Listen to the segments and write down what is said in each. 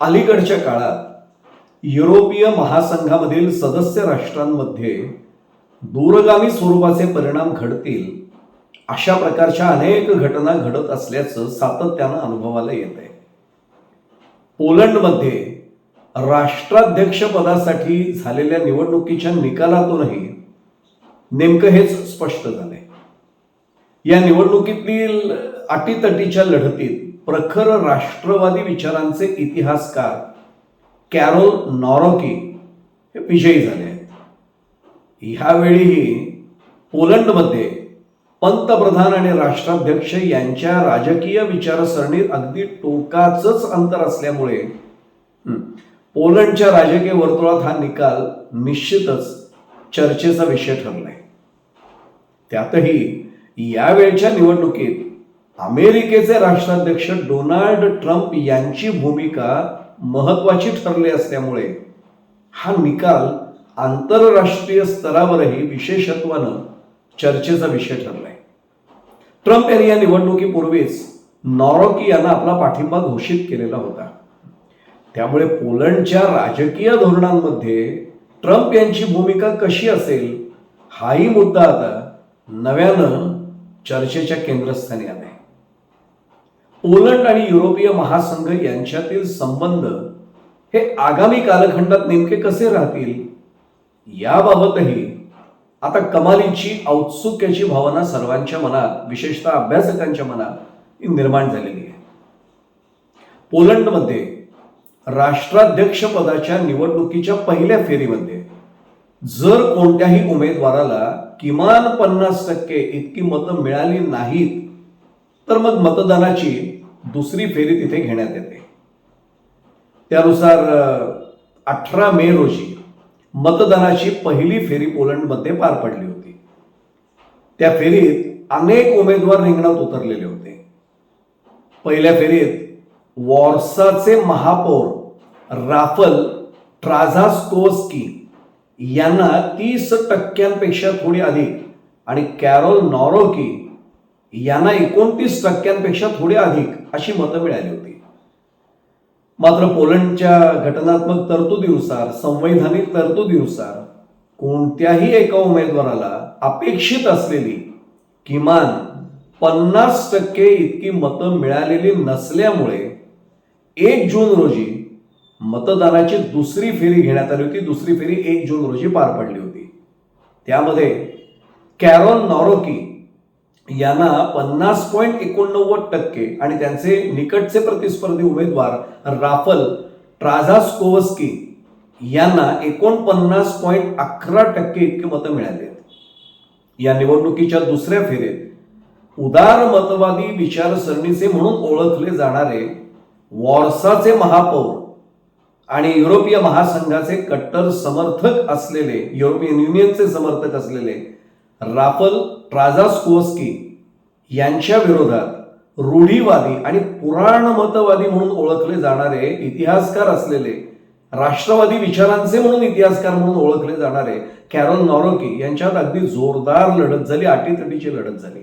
अलीकडच्या काळात युरोपीय महासंघामधील सदस्य राष्ट्रांमध्ये दूरगामी स्वरूपाचे परिणाम घडतील अशा प्रकारच्या अनेक घटना घडत असल्याचं सातत्यानं अनुभवाला येत आहे पोलंडमध्ये राष्ट्राध्यक्षपदासाठी झालेल्या निवडणुकीच्या निकालातूनही नेमकं हेच स्पष्ट झालंय. या निवडणुकीतील अटीतटीच्या लढतीत प्रखर राष्ट्रवादी विचारांचे इतिहासकार कॅरोल नॉरोकी हे विजयी झाले आहेत. ह्यावेळीही पोलंडमध्ये पंतप्रधान आणि राष्ट्राध्यक्ष यांच्या राजकीय विचारसरणीत अगदी टोकाचंच अंतर असल्यामुळे पोलंडच्या राजकीय वर्तुळात हा निकाल निश्चितच चर्चेचा विषय ठरलाय. त्यातही यावेळच्या निवडणुकीत अमेरिकेचे राष्ट्राध्यक्ष डोनाल्ड ट्रम्प यांची भूमिका महत्वाची ठरली असल्यामुळे हा निकाल आंतरराष्ट्रीय स्तरावरही विशेषत्वानं चर्चेचा विषय ठरलाय. ट्रम्प यांनी या निवडणुकीपूर्वीच नॉरोकी यांना आपला पाठिंबा घोषित केलेला होता. त्यामुळे पोलंडच्या राजकीय धोरणांमध्ये ट्रम्प यांची भूमिका कशी असेल हाही मुद्दा आता नव्यानं चर्चेच्या केंद्रस्थानी आलाय. पोलंड आणि युरोपीय महासंघ यांच्यातील संबंध हे आगामी कालखंडात नेमके कसे राहतील याबाबतही आता कमालीची औत्सुक्याची भावना सर्वांच्या मनात विशेषतः अभ्यासकांच्या मनात निर्माण झालेली आहे. पोलंडमध्ये राष्ट्राध्यक्ष पदाच्या निवडणुकीच्या पहिल्या फेरीमध्ये जर कोणत्याही उमेदवाराला किमान पन्नास टक्के इतकी मतं मिळाली नाहीत तर मग मतदानाची दुसरी फेरी तिथे घेण्यात येते. त्यानुसार अठरा मे रोजी मतदानाची पहिली फेरी पोलंडमध्ये पार पडली होती. त्या फेरीत अनेक उमेदवार रिंगणात उतरलेले होते. पहिल्या फेरीत वॉर्साचे महापौर राफल ट्राझास्कोस्की यांना तीस टक्क्यांपेक्षा थोडी अधिक आणि कॅरोल नॉरोकी यांना एकोणतीस टक्क्यांपेक्षा थोडी अधिक अशी मतं मिळाली होती. मात्र पोलंडच्या घटनात्मक तरतुदीनुसार संवैधानिक तरतुदीनुसार कोणत्याही एका उमेदवाराला अपेक्षित असलेली किमान पन्नास टक्के इतकी मतं मिळालेली नसल्यामुळे एक जून रोजी मतदानाची दुसरी फेरी घेण्यात आली होती. दुसरी फेरी एक जून रोजी पार पडली होती. त्यामध्ये कॅरोल नॉरोकी यांना पन्नास पॉईंट एकोणनव्वद टक्के आणि त्यांचे निकटचे प्रतिस्पर्धी उमेदवार राफल ट्राझास्कोवस्की यांना एकोणपन्नास पॉईंट अकरा टक्के इतके मतं मिळाली आहेत. या निवडणुकीच्या दुसऱ्या फेरीत उदार मतवादी विचारसरणीचे म्हणून ओळखले जाणारे वॉर्साचे महापौर आणि युरोपीय महासंघाचे कट्टर समर्थक असलेले युरोपियन युनियनचे समर्थक असलेले राफल ट्राझास्कोस्की यांच्या विरोधात रूढीवादी आणि पुराणमतवादी म्हणून ओळखले जाणारे इतिहासकार असलेले राष्ट्रवादी विचारांचे म्हणून इतिहासकार म्हणून ओळखले जाणारे कॅरोल नॉरोकी यांच्यात अगदी जोरदार लढत झाली अटीतटीची लढत झाली.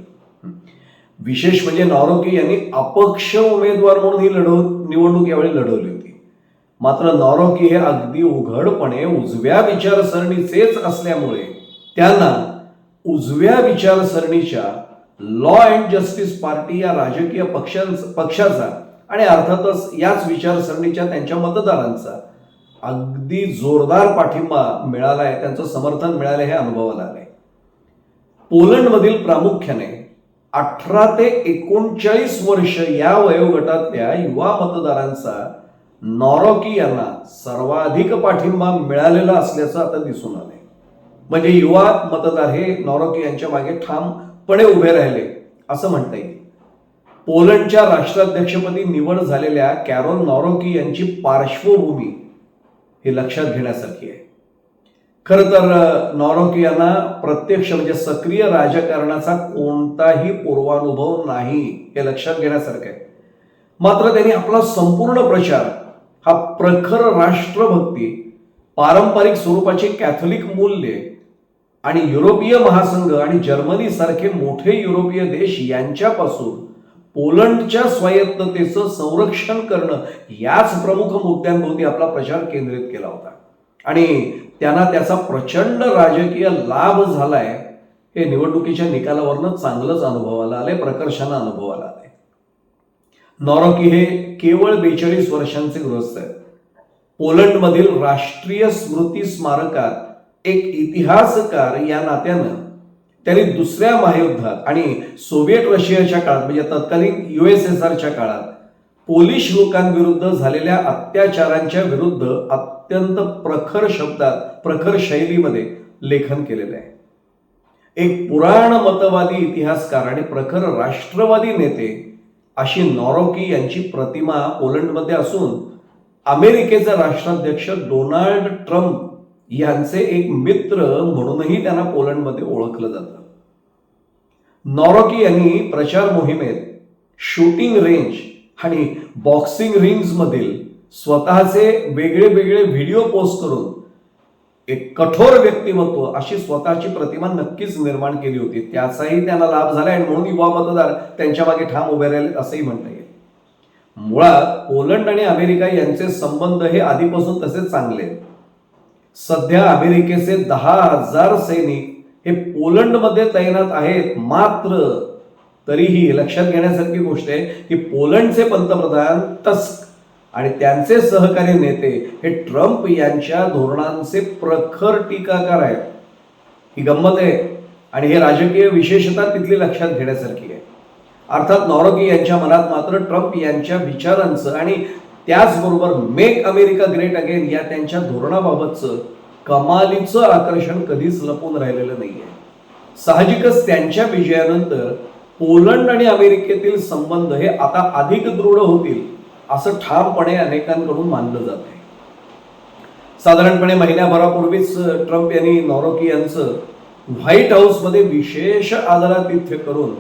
विशेष म्हणजे नॉरोकी यांनी अपक्ष उमेदवार म्हणून ही लढव निवडणूक यावेळी लढवली होती. मात्र नॉरोकी हे अगदी उघडपणे उजव्या विचारसरणीचेच असल्यामुळे त्यांना उजव्या विचारसरणीच्या लॉ अँड जस्टिस पार्टी या राजकीय पक्षांचा पक्षाचा आणि अर्थातच याच विचारसरणीच्या त्यांच्या मतदारांचा अगदी जोरदार पाठिंबा मिळाला आहे त्यांचं समर्थन मिळालं हे अनुभवाला आलंय. पोलंडमधील प्रामुख्याने अठरा ते एकोणचाळीस वर्ष या वयोगटातल्या युवा मतदारांचा नॉरॉकी यांना सर्वाधिक पाठिंबा मिळालेला असल्याचं आता दिसून आलंय. म्हणजे युवा मतदार हे नॉरोकी यांच्या मागे ठामपणे उभे राहिले असं म्हणता येईल. पोलंडच्या राष्ट्राध्यक्षपदी निवड झालेल्या कॅरोल नॉरोकी यांची पार्श्वभूमी हे लक्षात घेण्यासारखी आहे. खरं तर नॉरोकी यांना प्रत्यक्ष म्हणजे सक्रिय राजकारणाचा कोणताही पूर्वानुभव नाही हे लक्षात घेण्यासारखं आहे. मात्र त्यांनी आपला संपूर्ण प्रचार हा प्रखर राष्ट्रभक्ती पारंपरिक स्वरूपाची कॅथोलिक मूल्ये आणि युरोपीय महासंघ आणि जर्मनी सारखे मोठे युरोपीय देश यांच्यापासून पोलंडच्या स्वायत्ततेचं संरक्षण करणं याच प्रमुख मुद्द्यांभोवती आपला प्रचार केंद्रित केला होता. आणि त्यांना त्याचा प्रचंड राजकीय लाभ झालाय हे निवडणुकीच्या निकालावरनं चांगलंच अनुभवाला आलंय प्रकर्षानं अनुभवाला आलंय. नॉरोकी हे केवळ बेचाळीस वर्षांचे गृहस्थ आहेत. पोलंडमधील राष्ट्रीय स्मृती स्मारकात एक इतिहासकार या नात्यानं त्यांनी दुसऱ्या महायुद्धात आणि सोव्हिएट रशियाच्या काळात म्हणजे तत्कालीन युएसएसआरच्या काळात पोलिश लोकांविरुद्ध झालेल्या अत्याचारांच्या विरुद्ध अत्यंत प्रखर शब्दात प्रखर शैलीमध्ये लेखन केलेलं आहे. एक पुराण मतवादी इतिहासकार आणि प्रखर राष्ट्रवादी नेते अशी नॉरोकी यांची प्रतिमा पोलंडमध्ये असून अमेरिकेचे राष्ट्राध्यक्ष डोनाल्ड ट्रम्प यांचे एक मित्र म्हणूनही त्यांना पोलंडमध्ये ओळखलं जातं. नॉरोकी यांनी प्रचार मोहिमेत शूटिंग रेंज आणि बॉक्सिंग रिंग्समधील स्वतःचे वेगळे वेगळे व्हिडिओ पोस्ट करून एक कठोर व्यक्तिमत्व अशी स्वतःची प्रतिमा नक्कीच निर्माण केली होती. त्याचाही त्यांना लाभ झाला आणि म्हणून युवा मतदार त्यांच्या मागे ठाम उभे राहिले असंही म्हणता येईल. मुळात पोलंड आणि अमेरिका यांचे संबंध हे आधीपासून तसे चांगले आहेत. सध्या अमेरिकेचे दहा हजार सैनिक हे पोलंडमध्ये तैनात आहेत. मात्र तरीही लक्षात घेण्यासारखी गोष्ट आहे की पोलंडचे पंतप्रधान टस्क आणि त्यांचे सहकारी नेते हे ट्रम्प यांच्या धोरणांचे प्रखर टीकाकार आहेत. ही गंमत आहे आणि हे राजकीय विशेषता तिथली लक्षात घेण्यासारखी आहे. अर्थात नॉरोगी यांच्या मनात मात्र ट्रम्प यांच्या विचारांचं आणि त्याचबरोबर मेक अमेरिका ग्रेट अगेन या त्यांच्या धोरणाबाबतचं कमालीचं आकर्षण कधीच लपून राहिलेलं नाहीये. साहजिकच त्यांच्या विजयानंतर पोलंड आणि अमेरिकेतील संबंध हे आता अधिक दृढ होतील असं ठामपणे अनेकांकडून मानलं जात आहे. साधारणपणे महिन्याभरापूर्वीच ट्रम्प यांनी नॉरोकी यांचं व्हाईट हाऊसमध्ये विशेष आदरातिथ्य करून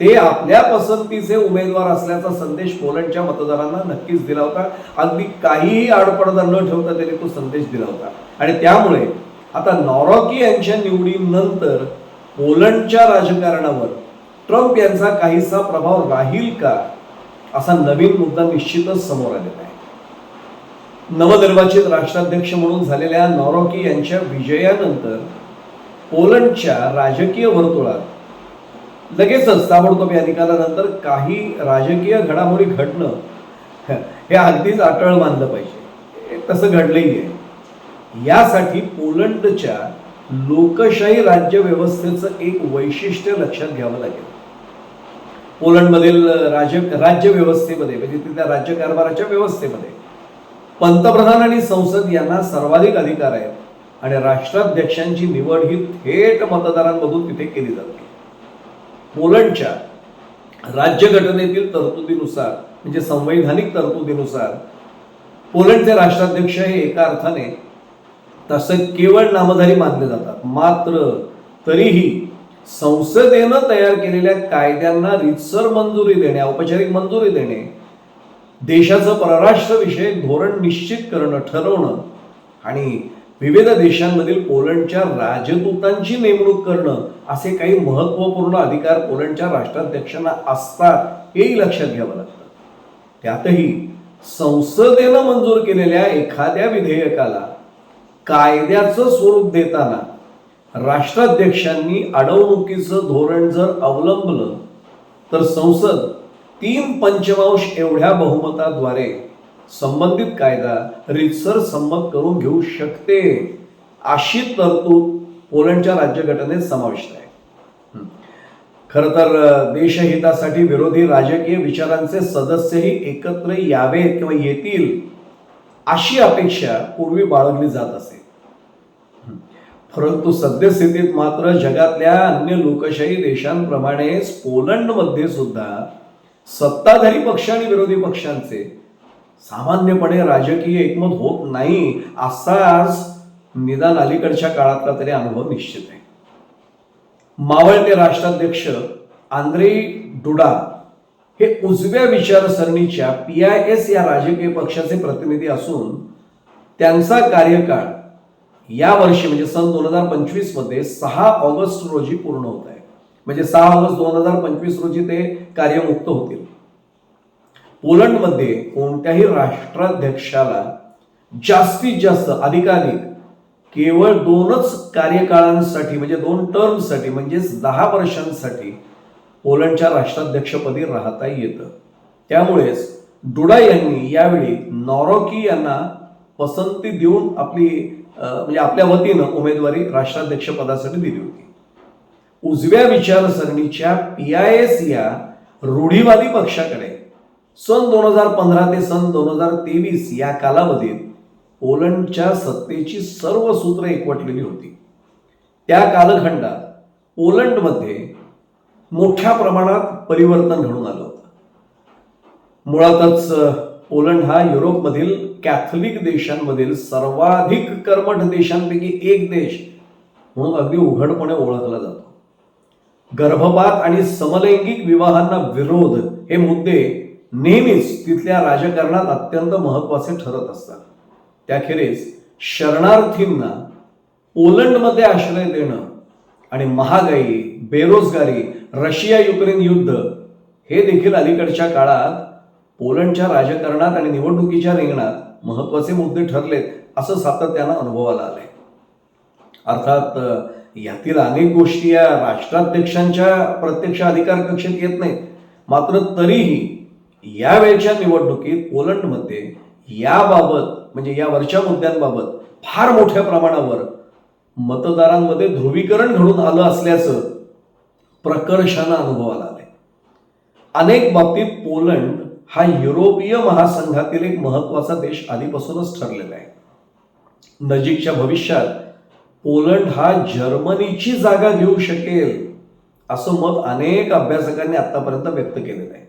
ते आपल्या पसंतीचे उमेदवार असल्याचा संदेश पोलंडच्या मतदारांना नक्कीच दिला होता. अगदी काहीही आडपडदा न ठेवता त्यांनी तो संदेश दिला होता. आणि त्यामुळे आता नॉरॉकी यांच्या निवडीनंतर पोलंडच्या राजकारणावर ट्रम्प यांचा काहीसा प्रभाव राहील का असा नवीन मुद्दा निश्चितच समोर आलेला आहे. नवनिर्वाचित राष्ट्राध्यक्ष म्हणून झालेल्या नॉरॉकी यांच्या विजयानंतर पोलंडच्या राजकीय वर्तुळात लगेचच ताबडतोब या निकालानंतर काही राजकीय घडामोडी घडणं हे अगदीच अटळ मानलं पाहिजे. तसं घडलंही आहे. यासाठी पोलंडच्या लोकशाही राज्यव्यवस्थेचं एक वैशिष्ट्य लक्षात घ्यावं लागेल. पोलंडमधील राज्य राज्य व्यवस्थेमध्ये म्हणजे तिथल्या राज्यकारभाराच्या व्यवस्थेमध्ये पंतप्रधान आणि संसद यांना सर्वाधिक अधिकार आहेत आणि राष्ट्राध्यक्षांची निवड ही थेट मतदारांमधून तिथे केली जाते. पोलंडच्या राज्यघटनेतील तरतुदीनुसार म्हणजे संवैधानिक तरतुदीनुसार पोलंडचे राष्ट्राध्यक्ष हे एका अर्थाने तसं केवळ नामधारी मानले जातात. मात्र तरीही संसदेनं तयार केलेल्या कायद्यांना रितसर मंजुरी देणे औपचारिक मंजुरी देणे देशाचं परराष्ट्र विषयक धोरण निश्चित करणं ठरवणं आणि विविध देशांमधील पोलंडच्या राजदूतांची नेमणूक करणं असे काही महत्त्वपूर्ण अधिकार पोलंडच्या राष्ट्राध्यक्षांना असतात हेही लक्षात घ्यावं लागतं. त्यातही संसदेनं मंजूर केलेल्या एखाद्या विधेयकाला कायद्याचं स्वरूप देताना राष्ट्राध्यक्षांनी अडवणुकीचं धोरण जर अवलंबलं तर संसद तीन पंचमांश एवढ्या बहुमताद्वारे संबंधित कायदा रितसर संमत करून घेऊ शकते. अशी तरतूद पोलंडच्या राज्यघटनेत समाविष्ट आहे. खर तर देशहितासाठी विरोधी राजकीय विचारांचे सदस्यही एकत्र यावेत किंवा येतील अशी अपेक्षा पूर्वी बाळगली जात असे. परंतु सद्यस्थितीत मात्र जगातल्या अन्य लोकशाही देशांप्रमाणेच पोलंडमध्ये सुद्धा सत्ताधारी पक्ष आणि विरोधी पक्षांचे सामान्यपणे राजकीय एकमत होत नाही असाच निदान अलीकडच्या काळातला तरी अनुभव निश्चित आहे. मावळते राष्ट्राध्यक्ष आंद्रे डुडा हे उजव्या विचारसरणीच्या पी आय एस या राजकीय पक्षाचे प्रतिनिधी असून त्यांचा कार्यकाळ या वर्षी म्हणजे सन दोन हजार पंचवीसमध्ये सहा ऑगस्ट रोजी पूर्ण होत आहे. म्हणजे सहा ऑगस्ट दोन हजार पंचवीस रोजी ते कार्यमुक्त होतील. पोलंडमध्ये कोणत्याही राष्ट्राध्यक्षाला जास्तीत जास्त अधिकाधिक केवळ दोनच कार्यकाळांसाठी म्हणजे दोन टर्मसाठी म्हणजेच दहा वर्षांसाठी पोलंडच्या राष्ट्राध्यक्षपदी राहता येतं. त्यामुळेच डुडा यांनी यावेळी नॉरोकी यांना पसंती देऊन आपली म्हणजे आपल्या वतीनं उमेदवारी राष्ट्राध्यक्ष पदासाठी दिली होती. उजव्या विचारसरणीच्या पी आय एस या रूढीवादी पक्षाकडे सन दोन हजार पंधरा ते सन दोन हजार तेवीस या कालावधीत पोलंडच्या सत्तेची सर्व सूत्र एकवटलेली होती. त्या कालखंडात पोलंडमध्ये मोठ्या प्रमाणात परिवर्तन घडून आलं होतं. मुळातच पोलंड हा युरोपमधील कॅथलिक देशांमधील सर्वाधिक कर्मठ देशांपैकी एक देश म्हणून अगदी उघडपणे ओळखला जातो. गर्भपात आणि समलैंगिक विवाहांना विरोध हे मुद्दे नेहमीच तिथल्या राजकारणात अत्यंत महत्त्वाचे ठरत असतात. त्याखेरीज शरणार्थींना पोलंडमध्ये आश्रय देणं आणि महागाई बेरोजगारी रशिया युक्रेन युद्ध हे देखील अलीकडच्या काळात पोलंडच्या राजकारणात आणि निवडणुकीच्या रिंगणात महत्त्वाचे मुद्दे ठरलेत असं सातत्यानं अनुभवाला आलंय. अर्थात यातील अनेक गोष्टी या राष्ट्राध्यक्षांच्या प्रत्यक्ष अधिकार कक्षेत येत नाहीत. मात्र तरीही यावेळच्या निवडणुकीत पोलंडमध्ये याबाबत म्हणजे या वरच्या मुद्द्यांबाबत फार मोठ्या प्रमाणावर मतदारांमध्ये ध्रुवीकरण घडून आलं असल्याचं प्रकर्षानं अनुभवाला आलंय. अनेक बाबतीत पोलंड हा युरोपीय महासंघातील एक महत्त्वाचा देश आधीपासूनच ठरलेला आहे. नजीकच्या भविष्यात पोलंड हा जर्मनीची जागा घेऊ शकेल असं मत अनेक अभ्यासकांनी आतापर्यंत व्यक्त केलेलं आहे.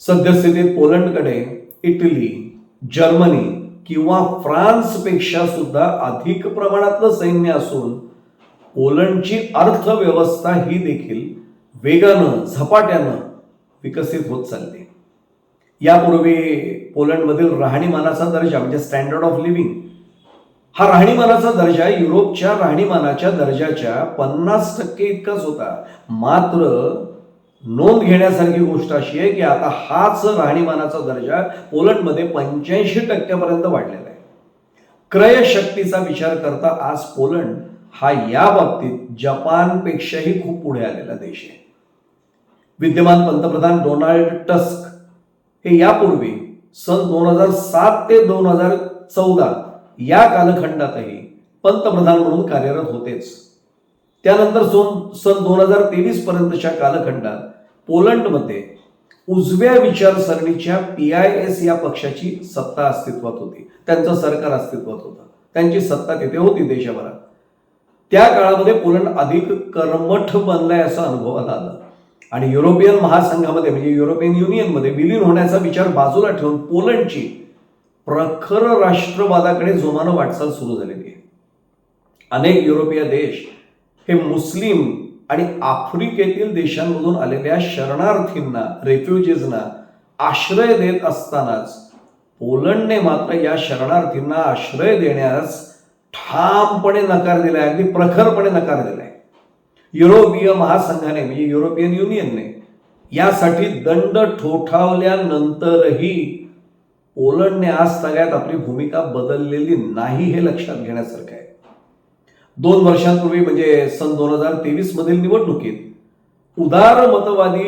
सद्यस्थितीत पोलंडकडे इटली जर्मनी किंवा फ्रान्सपेक्षा सुद्धा अधिक प्रमाणातलं सैन्य असून पोलंडची अर्थव्यवस्था ही देखील वेगानं झपाट्यानं विकसित होत चालली. यापूर्वी पोलंडमधील राहणीमानाचा दर्जा म्हणजे स्टँडर्ड ऑफ लिव्हिंग हा राहणीमानाचा दर्जा युरोपच्या राहणीमानाच्या दर्जाच्या पन्नास टक्के इतकाच होता. मात्र नोंद घेण्यासारखी गोष्ट अशी आहे की आता हाच राहणीमानाचा दर्जा पोलंडमध्ये पंच्याऐंशी टक्क्यापर्यंत वाढलेला आहे. क्रयशक्तीचा विचार करता आज पोलंड हा या बाबतीत जपानपेक्षाही खूप पुढे आलेला देश आहे. विद्यमान पंतप्रधान डोनाल्ड टस्क हे यापूर्वी सन दोन हजार सात ते दोन हजार चौदा या कालखंडातही पंतप्रधान म्हणून कार्यरत होतेच. त्यानंतर सोन सन दोन हजार तेवीस पर्यंतच्या कालखंडात पोलंडमध्ये उजव्या विचारसरणीच्या पी आय एस या पक्षाची सत्ता अस्तित्वात होती. त्यांचं सरकार अस्तित्वात होतं. त्यांची सत्ता तिथे होती देशभरात. त्या काळामध्ये पोलंड अधिक कर्मठ बनलाय असं अनुभवाला आलं. आणि युरोपियन महासंघामध्ये म्हणजे युरोपियन युनियनमध्ये विलीन होण्याचा विचार बाजूला ठेवून पोलंडची प्रखर राष्ट्रवादाकडे जोमानं वाटचाल सुरू झालेली आहे. अनेक युरोपीय देश हे मुस्लिम आणि आफ्रिकेतील देशांमधून आलेल्या शरणार्थींना रेफ्युजीजना आश्रय देत असतानाच पोलंडने मात्र या शरणार्थींना आश्रय देण्यास ठामपणे नकार दिलाय अगदी प्रखरपणे नकार दिलाय. युरोपीय महासंघाने म्हणजे युरोपियन युनियनने यासाठी दंड ठोठावल्यानंतरही पोलंडने आज सगळ्यात आपली भूमिका बदललेली नाही हे लक्षात घेण्यासारखं आहे. दोन वर्षांपूर्वी म्हणजे सन दोन हजार तेवीस मधील निवडणुकीत उदार मतवादी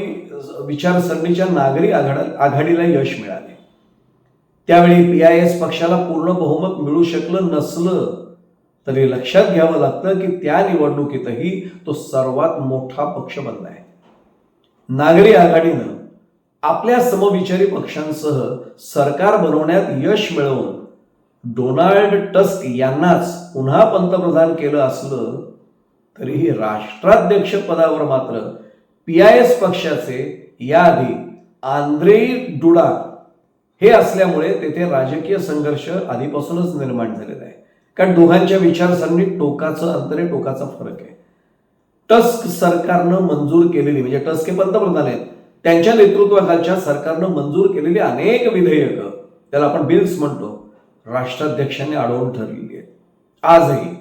विचारसरणीच्या नागरी आघाडा आघाडीला यश मिळाले. त्यावेळी पी आय एस पक्षाला पूर्ण बहुमत मिळू शकलं नसलं तरी लक्षात घ्यावं लागतं की त्या निवडणुकीतही तो सर्वात मोठा पक्ष बनला आहे नागरी आघाडीनं आपल्या समविचारी पक्षांसह सरकार बनवण्यात यश मिळवून डोनाल्ड टस्क यांनाच पुन्हा पंतप्रधान केलं असलं तरीही राष्ट्राध्यक्ष पदावर मात्र पी आय एस पक्षाचे याआधी आंद्रे डुडा हे असल्यामुळे तेथे राजकीय संघर्ष आधीपासूनच निर्माण झालेला आहे. कारण दोघांच्या विचारसरणीत टोकाचं अंतर आहे टोकाचा फरक आहे. टस्क सरकारनं मंजूर केलेली म्हणजे टस्क हे पंतप्रधान आहेत त्यांच्या नेतृत्वाखालच्या सरकारनं मंजूर केलेली अनेक विधेयकं त्याला आपण बिल्स म्हणतो. राष्ट्राध्यक्षांनी अडवून ठरलेली आहेत आजही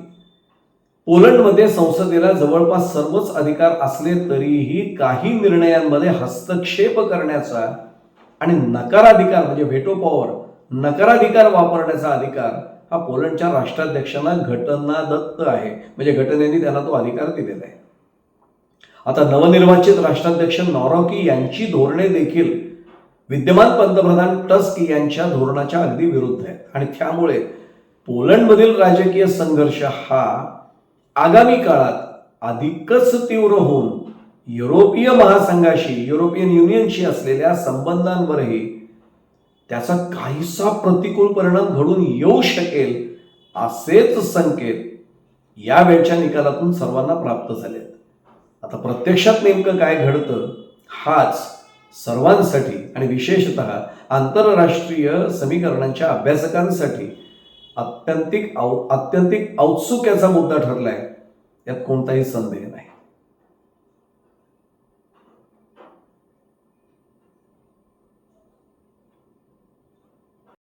पोलंडमध्ये संसदेला जवळपास सर्वच अधिकार असले तरीही काही निर्णयांमध्ये हस्तक्षेप करण्याचा आणि नकाराधिकार म्हणजे व्हेटो पॉवर नकाराधिकार वापरण्याचा अधिकार हा पोलंडच्या राष्ट्राध्यक्षांना घटना दत्त आहे. म्हणजे घटनेने त्यांना तो अधिकार दिलेला आहे. आता नवनिर्वाचित राष्ट्राध्यक्ष नॉरॉकी यांची धोरणे देखील विद्यमान पंतप्रधान टस्क यांच्या धोरणाच्या अगदी विरुद्ध आहेत आणि त्यामुळे पोलंडमधील राजकीय संघर्ष हा आगामी काळात अधिकच तीव्र होऊन युरोपीय महासंघाशी युरोपियन युनियनशी असलेल्या संबंधांवरही त्याचा काहीसा प्रतिकूल परिणाम घडून येऊ शकेल असेच संकेत या वेळच्या निकालातून सर्वांना प्राप्त झालेत. आता प्रत्यक्षात नेमकं काय घडतं हाच सर्वांसाठी आणि विशेषत आंतरराष्ट्रीय समीकरणांच्या अभ्यासकांसाठी अत्यंतिक औ अत्यंतिक औत्सुक्याचा मुद्दा ठरला आहे यात कोणताही संदेह